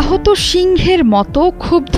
আহত সিংহের মতো ক্ষুব্ধ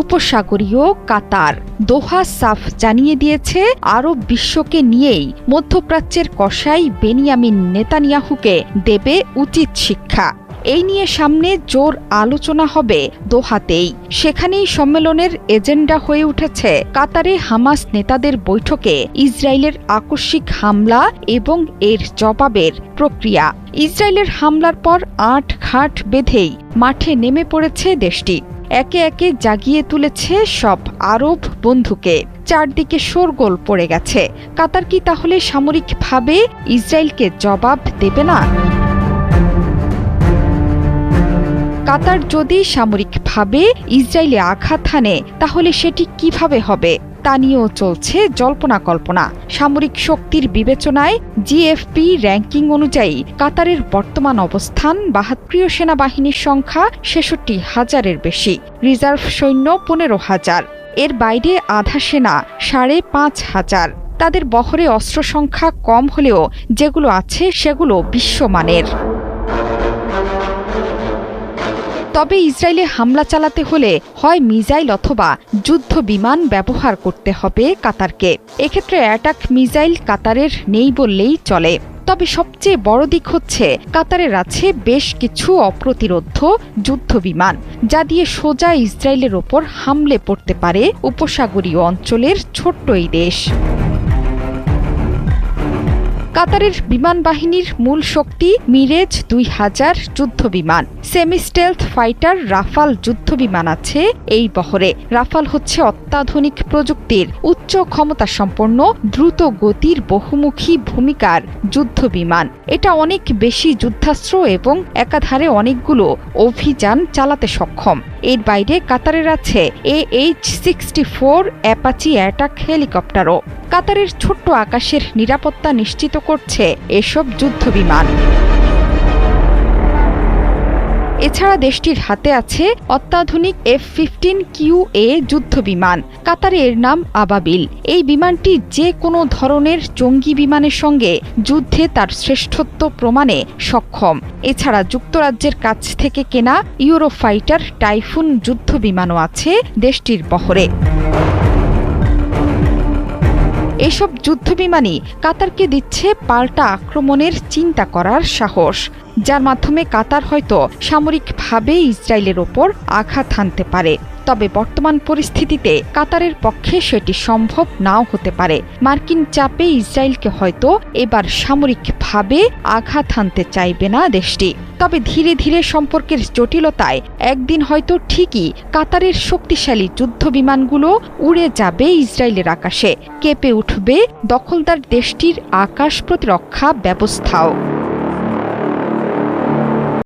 উপসাগরীয় কাতার। দোহা সাফ জানিয়ে দিয়েছে, আরব বিশ্বকে নিয়েই মধ্যপ্রাচ্যের কষাই বেনিয়ামিন নেতানিয়াহুকে দেবে উচিত শিক্ষা। এই নিয়ে সামনে জোর আলোচনা হবে দোহাতেই। সেখানেই সম্মেলনের এজেন্ডা হয়ে উঠেছে কাতারে হামাস নেতাদের বৈঠকে ইসরায়েলের আকস্মিক হামলা এবং এর জবাবের প্রক্রিয়া। ইসরায়েলের হামলার পর আট ঘাট বেঁধেই মাঠে নেমে পড়েছে দেশটি। একে একে জাগিয়ে তুলেছে সব আরব বন্ধুকে। চারদিকে শোরগোল পড়ে গেছে। কাতার কি তাহলে সামরিকভাবে ইসরায়েলকে জবাব দেবে না? কাতার যদি সামরিকভাবে ইসরায়েলে আঘাত হানে, তাহলে সেটি কীভাবে হবে? তা নিয়েও চলছে জল্পনা কল্পনা। সামরিক শক্তির বিবেচনায় জিএফপি র্যাঙ্কিং অনুযায়ী কাতারের বর্তমান অবস্থান বাহাত্রীয় সেনাবাহিনীর সংখ্যা ছেষট্টি হাজারের বেশি, রিজার্ভ সৈন্য পনেরো হাজার। এর বাইরে আধা সেনা সাড়ে পাঁচ হাজার। তাদের বহরে অস্ত্র সংখ্যা কম হলেও যেগুলো আছে সেগুলো বিশ্বমানের। তবে ইসরায়েলে হামলা চালাতে হলে হয় মিসাইল অথবা যুদ্ধ বিমান ব্যবহার করতে হবে কাতারকে। এক্ষেত্রে অ্যাটাক মিসাইল কাতারের নেই বললেই চলে। তবে সবচেয়ে বড় দিক হচ্ছে, কাতারের আছে বেশ কিছু অপ্রতিরোধ যুদ্ধ বিমান, যা দিয়ে সোজা ইসরায়েলের ওপর হামলে পড়তে পারে উপসাগরীয় অঞ্চলের ছোট্ট এই দেশ। কাতারের বিমান বাহিনীর মূল শক্তি মিরেজ দুই হাজার যুদ্ধ বিমান সেমিস্টেলথ ফাইটার রাফাল যুদ্ধ বিমান আছে এই বহরে। রাফাল হচ্ছে অত্যাধুনিক প্রযুক্তির উচ্চ ক্ষমতা সম্পন্ন দ্রুত গতির বহুমুখী ভূমিকার যুদ্ধ বিমান এটা অনেক বেশি যুদ্ধাস্ত্র এবং একাধারে অনেকগুলো অভিযান চালাতে সক্ষম। এর বাইরে কাতারের আছে A H sixty four Apache attack হেলিকপ্টারও। কাতারের ছোট্ট আকাশের নিরাপত্তা নিশ্চিত করছে এসব যুদ্ধ বিমান এছাড়া দেশটির হাতে আছে অত্যাধুনিক এফ ফিফটিন কিউ এ যুদ্ধ বিমান কাতারে এর নাম আবাবিল। এই বিমানটি যে কোনো ধরনের জঙ্গি বিমানের সঙ্গে যুদ্ধে তার শ্রেষ্ঠত্ব প্রমাণে সক্ষম। এছাড়া যুক্তরাজ্যের কাছ থেকে কেনা ইউরোফাইটার টাইফুন যুদ্ধ বিমানও আছে দেশটির বহরে। এসব যুদ্ধবিমানই কাতারকে দিচ্ছে পাল্টা আক্রমণের চিন্তা করার সাহস। যার মাধ্যমে কাতার হয়তো সামরিকভাবে ইসরায়েলের ওপর আঘাত হানতে পারে। তবে বর্তমান পরিস্থিতিতে কাতারের পক্ষে সেটি সম্ভব নাও হতে পারে। মার্কিন চাপে ইসরায়েলকে হয়তো এবার সামরিকভাবে আঘাত হানতে চাইবে না দেশটি। তবে ধীরে ধীরে সম্পর্কের জটিলতায় একদিন হয়তো ঠিকই কাতারের শক্তিশালী যুদ্ধ বিমানগুলো উড়ে যাবে ইসরায়েলের আকাশে। কেঁপে উঠবে দখলদার দেশটির আকাশ প্রতিরক্ষা ব্যবস্থাও।